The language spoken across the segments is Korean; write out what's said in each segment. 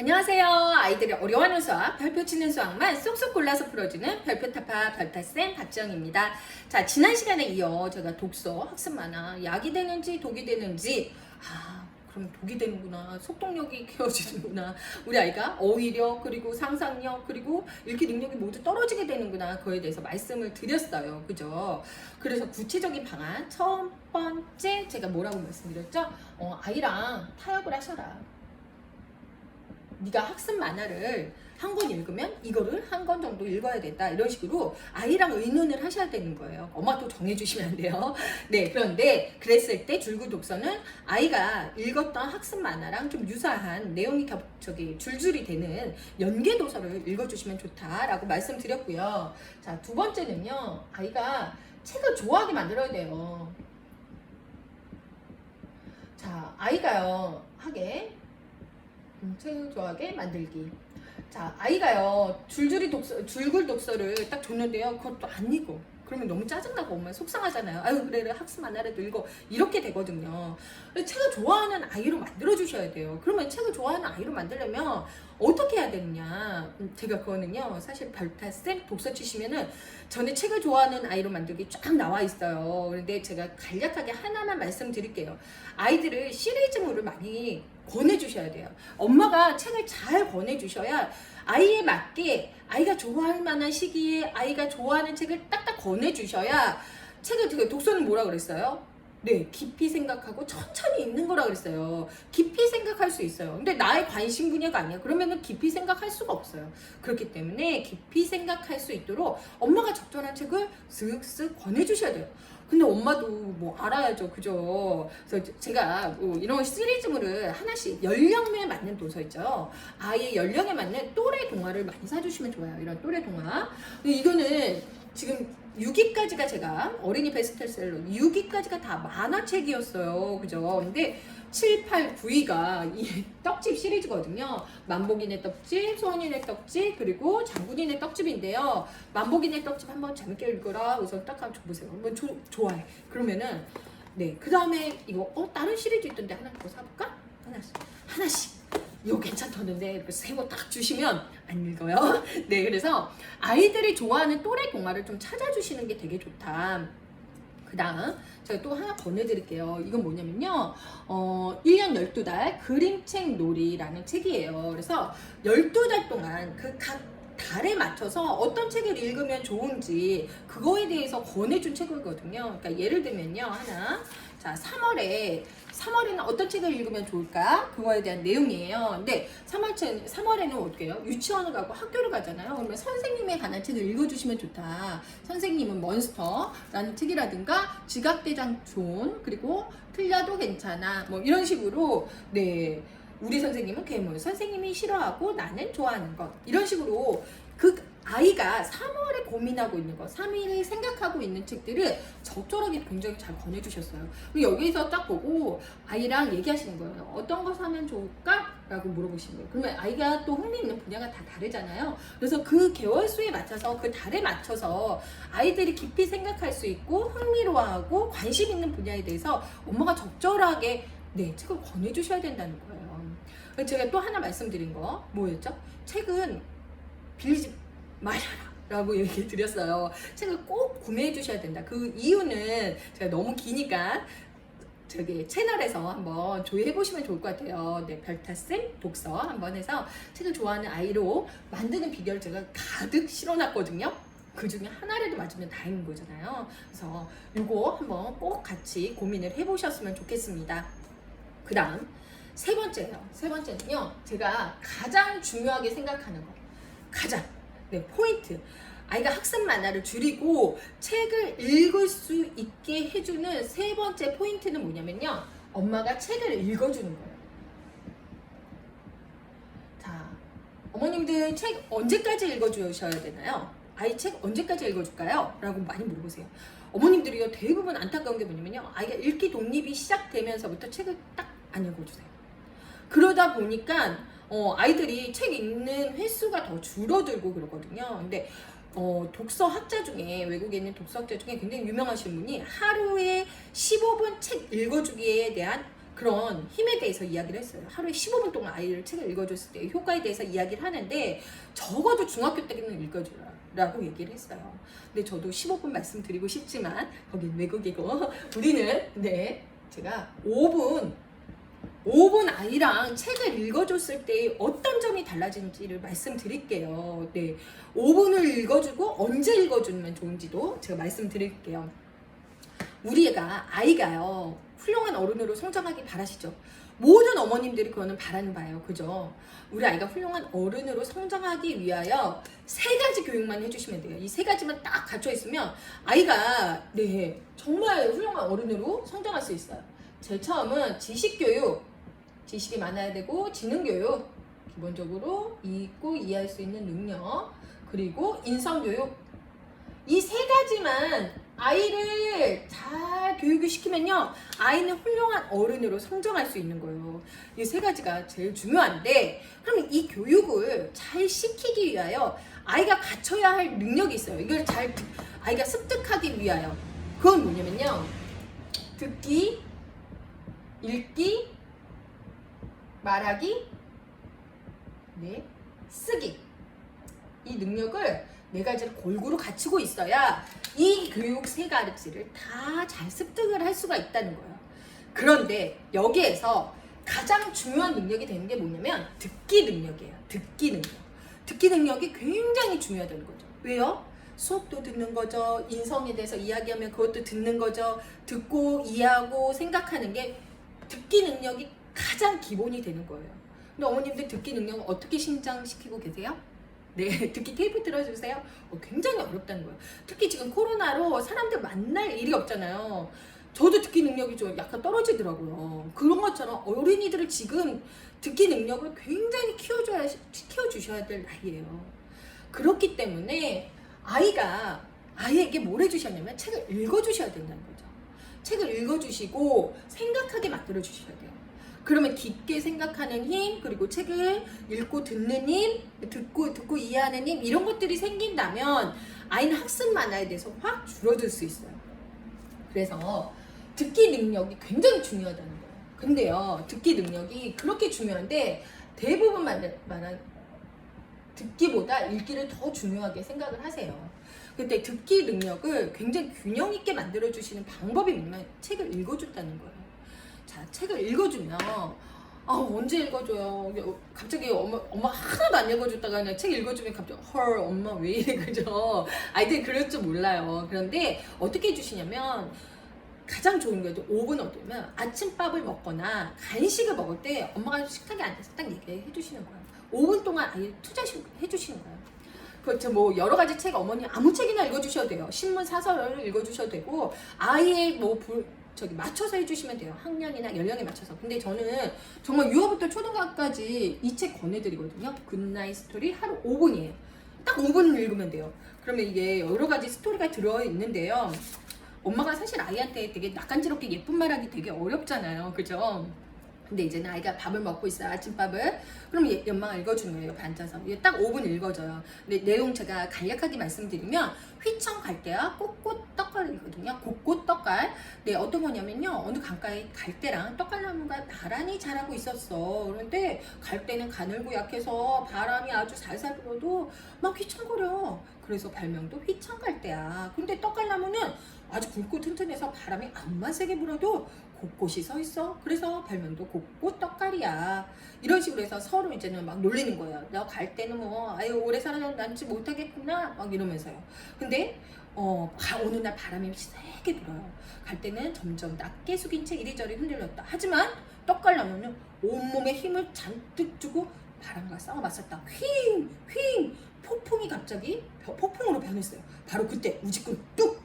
안녕하세요. 아이들이 어려워하는 수학, 별표 치는 수학만 쏙쏙 골라서 풀어주는 별표 타파 별타쌤 박지영입니다. 자, 지난 시간에 이어 제가 독서, 학습 만화, 약이 되는지 독이 되는지, 아, 그럼 독이 되는구나. 속독력이 키워지는구나. 우리 아이가 어휘력, 그리고 상상력, 그리고 읽기 능력이 모두 떨어지게 되는구나. 그거에 대해서 말씀을 드렸어요. 그죠? 그래서 구체적인 방안, 첫 번째 제가 뭐라고 말씀드렸죠? 어, 아이랑 타협을 하셔라. 네가 학습 만화를 한 권 읽으면 이거를 한 권 정도 읽어야 된다 이런 식으로 아이랑 의논을 하셔야 되는 거예요. 엄마도 정해주시면 안 돼요. 네 그런데 그랬을 때 줄글 독서는 아이가 읽었던 학습 만화랑 좀 유사한 내용이 겹, 저기 줄줄이 되는 연계 도서를 읽어주시면 좋다라고 말씀드렸고요. 자 두 번째는요 아이가 책을 좋아하게 만들어야 돼요. 자 아이가요 하게 좋아하게 만들기. 자, 아이가요, 줄줄이 독서, 줄글 독서를 딱 줬는데요. 그것도 안 읽어. 그러면 너무 짜증나고 엄마 속상하잖아요. 아유, 그래, 그래, 학습 만화라도 읽어. 이렇게 되거든요. 책을 좋아하는 아이로 만들어주셔야 돼요. 그러면 책을 좋아하는 아이로 만들려면 어떻게 해야 되느냐. 음, 제가 그거는요, 사실 별타쌤 독서 치시면은 전에 책을 좋아하는 아이로 만들기 쫙 나와 있어요. 그런데 제가 간략하게 하나만 말씀드릴게요. 아이들을 시리즈물을 많이 권해주셔야 돼요. 엄마가 책을 잘 권해주셔야 아이에 맞게 아이가 좋아할 만한 시기에 아이가 좋아하는 책을 딱딱 권해주셔야 책을 그 독서는 뭐라 그랬어요? 네, 깊이 생각하고 천천히 읽는 거라 그랬어요. 깊이 생각할 수 있어요. 근데 나의 관심 분야가 아니야. 그러면은 깊이 생각할 수가 없어요. 그렇기 때문에 깊이 생각할 수 있도록 엄마가 적절한 책을 쓱쓱 권해주셔야 돼요. 근데 엄마도 뭐 알아야죠. 그죠? 그래서 제가 뭐 이런 시리즈물을 하나씩 연령에 맞는 도서 있죠. 아이의 연령에 맞는 또래 동화를 많이 사주시면 좋아요. 이런 또래 동화. 근데 이거는 지금 6위까지가 제가 어린이 베스트셀러 6위까지가 다 만화책이었어요. 그죠? 근데 7, 8, 9위가 이 떡집 시리즈거든요. 만복인의 떡집, 소원인의 떡집, 그리고 장군인의 떡집인데요. 만복인의 떡집 한번 재밌게 읽어라. 그래서 딱 한번 줘보세요. 한번 조, 좋아해. 그러면은 네. 그 다음에 이거 어 다른 시리즈 있던데 하나 더 사볼까? 하나씩 하나씩. 이거 괜찮던데 이렇게 세고 딱 주시면 안 읽어요. 네, 그래서 아이들이 좋아하는 또래 동화를 좀 찾아주시는 게 되게 좋다. 그 다음 제가 또 하나 권해드릴게요. 이건 뭐냐면요. 어, 1년 12달 그림책 놀이라는 책이에요. 그래서 12달 동안 그각 달에 맞춰서 어떤 책을 읽으면 좋은지 그거에 대해서 권해준 책이거든요. 그러니까 예를 들면요. 하나. 자, 3월에 3월에는 어떤 책을 읽으면 좋을까? 그거에 대한 내용이에요. 근데 3월, 3월에는 어떻게 해요? 유치원을 가고 학교를 가잖아요. 그러면 선생님에 관한 책을 읽어주시면 좋다. 선생님은 몬스터라는 책이라든가 지각대장 존 그리고 틀려도 괜찮아 뭐 이런 식으로 네 우리 선생님은 괴물 선생님이 싫어하고 나는 좋아하는 것 이런 식으로 그 아이가 3월에 고민하고 있는 것, 3일을 생각하고 있는 책들을 적절하게 굉장히 잘 권해주셨어요. 여기서 딱 보고 아이랑 얘기하시는 거예요. 어떤 거 사면 좋을까? 라고 물어보시는 거예요. 그러면 아이가 또 흥미 있는 분야가 다 다르잖아요. 그래서 그 개월수에 맞춰서 그 달에 맞춰서 아이들이 깊이 생각할 수 있고 흥미로워하고 관심 있는 분야에 대해서 엄마가 적절하게 네, 책을 권해주셔야 된다는 거예요. 제가 또 하나 말씀드린 거 뭐였죠? 책은 빌리 지 말아라. 라고 얘기 드렸어요. 책을 꼭 구매해 주셔야 된다. 그 이유는 제가 너무 기니까 저기 채널에서 한번 조회해 보시면 좋을 것 같아요. 네, 별타쌤 독서 한번 해서 책을 좋아하는 아이로 만드는 비결을 제가 가득 실어놨거든요. 그 중에 하나라도 맞으면 다행인 거잖아요. 그래서 이거 한번 꼭 같이 고민을 해보셨으면 좋겠습니다. 그 다음 세 번째예요. 세 번째는요. 제가 가장 중요하게 생각하는 거. 가장 네 포인트. 아이가 학습 만화를 줄이고 책을 읽을 수 있게 해주는 세 번째 포인트는 뭐냐면요. 엄마가 책을 읽어주는 거예요. 자, 어머님들 책 언제까지 읽어주셔야 되나요? 아이 책 언제까지 읽어줄까요? 라고 많이 물어보세요. 어머님들이요 대부분 안타까운 게 뭐냐면요. 아이가 읽기 독립이 시작되면서부터 책을 딱 안 읽어주세요. 그러다 보니까 어, 아이들이 책 읽는 횟수가 더 줄어들고 그러거든요. 근데 어, 독서 학자 중에 외국에 있는 독서 학자 중에 굉장히 유명하신 분이 하루에 15분 책 읽어주기에 대한 그런 힘에 대해서 이야기를 했어요. 하루에 15분 동안 아이를 책을 읽어줬을 때 효과에 대해서 이야기를 하는데 적어도 중학교 때는 읽어주라고 얘기를 했어요. 근데 저도 15분 말씀드리고 싶지만 거긴 외국이고 우리는 네 제가 5분 5분 아이랑 책을 읽어줬을 때 어떤 점이 달라지는지를 말씀드릴게요. 네, 5분을 읽어주고 언제 읽어주면 좋은지도 제가 말씀드릴게요. 우리 애가 아이가요 훌륭한 어른으로 성장하길 바라시죠. 모든 어머님들이 그거는 바라는 바예요. 그죠? 우리 아이가 훌륭한 어른으로 성장하기 위하여 세 가지 교육만 해주시면 돼요. 이 세 가지만 딱 갖춰 있으면 아이가 네 정말 훌륭한 어른으로 성장할 수 있어요. 제일 처음은 지식 교육, 지식이 많아야 되고 지능 교육, 기본적으로 읽고 이해할 수 있는 능력, 그리고 인성 교육. 이 세 가지만 아이를 잘 교육을 시키면요, 아이는 훌륭한 어른으로 성장할 수 있는 거예요. 이 세 가지가 제일 중요한데, 그러면 이 교육을 잘 시키기 위하여 아이가 갖춰야 할 능력이 있어요. 이걸 잘 듣- 아이가 습득하기 위하여. 그건 뭐냐면요, 듣기, 읽기, 말하기, 네, 쓰기. 이 능력을 네 가지를 골고루 갖추고 있어야 이 교육 세 가지를 다 잘 습득을 할 수가 있다는 거예요. 그런데 여기에서 가장 중요한 능력이 되는 게 뭐냐면 듣기 능력이에요. 듣기 능력. 듣기 능력이 굉장히 중요하다는 거죠. 왜요? 수업도 듣는 거죠. 인성에 대해서 이야기하면 그것도 듣는 거죠. 듣고 이해하고 생각하는 게 듣기 능력이 가장 기본이 되는 거예요. 근데 어머님들 듣기 능력을 어떻게 신장시키고 계세요? 네, 듣기 테이프 들어주세요. 어, 굉장히 어렵다는 거예요. 특히 지금 코로나로 사람들 만날 일이 없잖아요. 저도 듣기 능력이 좀 약간 떨어지더라고요. 그런 것처럼 어린이들을 지금 듣기 능력을 굉장히 키워줘야, 키워주셔야 될 나이예요. 그렇기 때문에 아이가 아이에게 뭘 해주셨냐면 책을 읽어주셔야 된다는 거죠. 책을 읽어주시고 생각하게 만들어주셔야 돼요. 그러면 깊게 생각하는 힘, 그리고 책을 읽고 듣는 힘, 듣고, 듣고 이해하는 힘, 이런 것들이 생긴다면 아이는 학습 만화에 대해서 확 줄어들 수 있어요. 그래서 듣기 능력이 굉장히 중요하다는 거예요. 근데요, 듣기 능력이 그렇게 중요한데 대부분 말- 말한 듣기보다 읽기를 더 중요하게 생각을 하세요. 근데 듣기 능력을 굉장히 균형 있게 만들어 주시는 방법이 뭐냐면 책을 읽어준다는 거예요. 자, 책을 읽어주면 아 언제 읽어줘요? 갑자기 엄마 엄마 하나도 안 읽어줬다가 그냥 책 읽어주면 갑자기 헐 엄마 왜 이래 그죠? 아이들이 그럴 줄 몰라요. 그런데 어떻게 해주시냐면 가장 좋은 게 5분 어디면 아침밥을 먹거나 간식을 먹을 때 엄마가 식탁에 앉아서 딱 얘기해 주시는 거예요. 5분 동안 아예 투자해 주시는 거예요. 그렇죠. 뭐 여러 가지 책 어머니 아무 책이나 읽어주셔도 돼요. 신문 사설을 읽어주셔도 되고 아예 뭐 불, 저기 맞춰서 해주시면 돼요. 학년이나 연령에 맞춰서. 근데 저는 정말 유아부터 초등학까지 이 책 권해드리거든요. 굿나잇 스토리 하루 5분이에요. 딱 5분 읽으면 돼요. 그러면 이게 여러 가지 스토리가 들어 있는데요. 엄마가 사실 아이한테 되게 낯간지럽게 예쁜 말하기 되게 어렵잖아요. 그죠? 근데 이제는 아이가 밥을 먹고 있어요. 아침밥을. 그럼 얘 연망을 읽어주는 거예요. 앉아서. 얘딱 5분 읽어줘요. 근데 내용 제가 간략하게 말씀드리면 휘청 갈대와 꽃꽃 떡갈이거든요. 곳곳 떡갈. 네, 어떤 거냐면요. 어느 강가에 갈대랑 떡갈나무가 나란히 자라고 있었어. 그런데 갈대는 가늘고 약해서 바람이 아주 살살 불어도 막 휘청거려. 그래서 별명도 휘청갈대야. 근데 떡갈나무는 아주 굵고 튼튼해서 바람이 암만 세게 불어도 곳곳이 서 있어. 그래서 별명도 곳곳 떡갈이야. 이런 식으로 해서 서로 이제는 막 놀리는 거예요. 너갈 때는 뭐, 아유, 오래 살아남지 못하겠구나. 막 이러면서요. 근데, 어, 가, 어느 날 바람이 세게 불어요. 갈 때는 점점 낮게 숙인 채 이리저리 흔들렸다. 하지만 떡갈나무는 온몸에 힘을 잔뜩 주고 바람과 싸워 맞섰다. 휘잉! 휘잉! 폭풍이 갑자기 벼- 폭풍으로 변했어요. 바로 그때 우지꾼 뚝!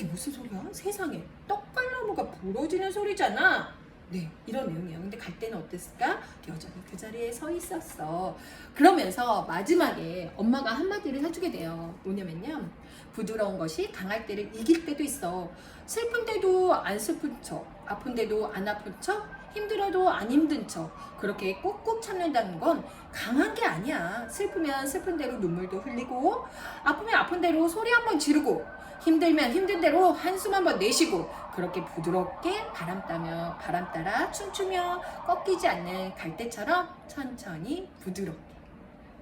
이게 무슨 소리야? 세상에 떡갈나무가 부러지는 소리잖아. 네, 이런 내용이에요. 근데 갈 때는 어땠을까? 여전히 그 자리에 서 있었어. 그러면서 마지막에 엄마가 한마디를 해주게 돼요. 뭐냐면요. 부드러운 것이 강할 때를 이길 때도 있어. 슬픈 때도 안 슬픈 척, 아픈 데도 안 아픈 척, 힘들어도 안 힘든 척. 그렇게 꾹꾹 참는다는 건 강한 게 아니야. 슬프면 슬픈 대로 눈물도 흘리고, 아프면 아픈 대로 소리 한번 지르고, 힘들면 힘든 대로 한숨 한번 내쉬고 그렇게 부드럽게 바람 따며 바람 따라 춤추며 꺾이지 않는 갈대처럼 천천히 부드럽게.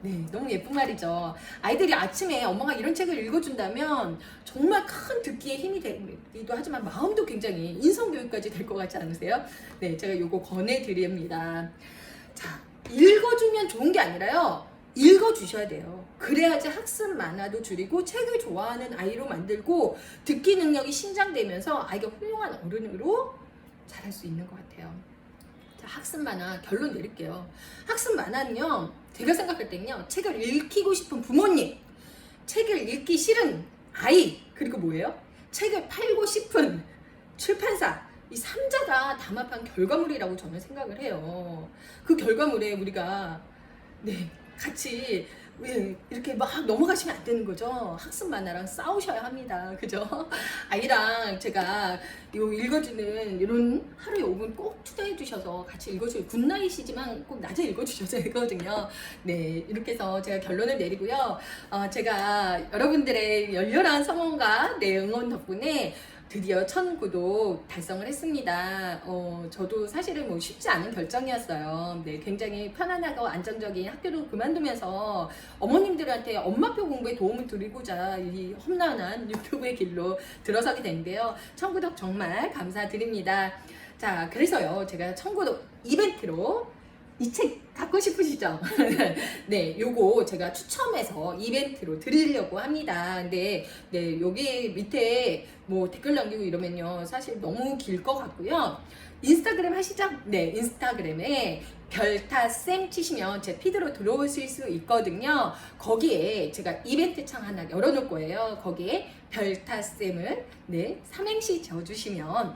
네, 너무 예쁜 말이죠. 아이들이 아침에 엄마가 이런 책을 읽어준다면 정말 큰 듣기에 힘이 되기도 하지만 마음도 굉장히 인성교육까지 될 것 같지 않으세요? 네, 제가 요거 권해드립니다. 자, 읽어주면 좋은 게 아니라요. 읽어주셔야 돼요. 그래야지 학습 만화도 줄이고 책을 좋아하는 아이로 만들고 듣기 능력이 신장되면서 아이가 훌륭한 어른으로 자랄 수 있는 것 같아요. 자, 학습 만화 결론 내릴게요. 학습 만화는요, 제가 생각할 때는요, 책을 읽히고 싶은 부모님, 책을 읽기 싫은 아이, 그리고 뭐예요? 책을 팔고 싶은 출판사, 이 삼자가 담합한 결과물이라고 저는 생각을 해요. 그 결과물에 우리가, 네, 같이 왜 이렇게 막 넘어가시면 안 되는 거죠. 학습 만화랑 싸우셔야 합니다. 그죠? 아이랑 제가 요 읽어주는 이런 하루에 5분 꼭 투자해 주셔서 같이 읽어주세요. 굿나잇이지만 꼭 낮에 읽어주셔야 되거든요. 네, 이렇게 해서 제가 결론을 내리고요. 어, 제가 여러분들의 열렬한 성원과 내 응원 덕분에 드디어 천 구독 달성을 했습니다. 어, 저도 사실은 뭐 쉽지 않은 결정이었어요. 네, 굉장히 편안하고 안정적인 학교도 그만두면서 어머님들한테 엄마표 공부에 도움을 드리고자 이 험난한 유튜브의 길로 들어서게 된데요. 천 구독 정말 감사드립니다. 자, 그래서요, 제가 천 구독 이벤트로 이책 갖고 싶으시죠? 네, 요거 제가 추첨해서 이벤트로 드리려고 합니다. 근데, 네, 여기 밑에 뭐 댓글 남기고 이러면요. 사실 너무 길 것 같고요. 인스타그램 하시죠? 네, 인스타그램에 별타쌤 치시면 제 피드로 들어오실 수 있거든요. 거기에 제가 이벤트 창 하나 열어놓을 거예요. 거기에 별타쌤을 네, 삼행시 지어주시면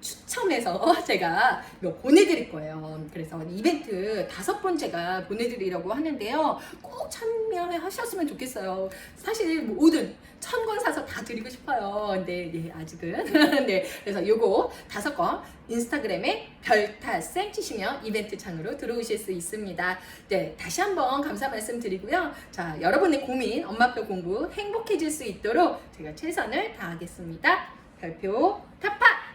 추첨해서 제가 이거 보내드릴 거예요. 그래서 이벤트 다섯 번째가 보내드리려고 하는데요. 꼭 참여하셨으면 좋겠어요. 사실 모든 천 권 사서 다 드리고 싶어요. 근데 예, 아직은 네 그래서 요거 다섯 건 인스타그램에 별타쌤 치시면 이벤트 창으로 들어오실 수 있습니다. 네 다시 한번 감사 말씀 드리고요. 자 여러분의 고민 엄마표 공부 행복해질 수 있도록 제가 최선을 다하겠습니다. 별표 타파.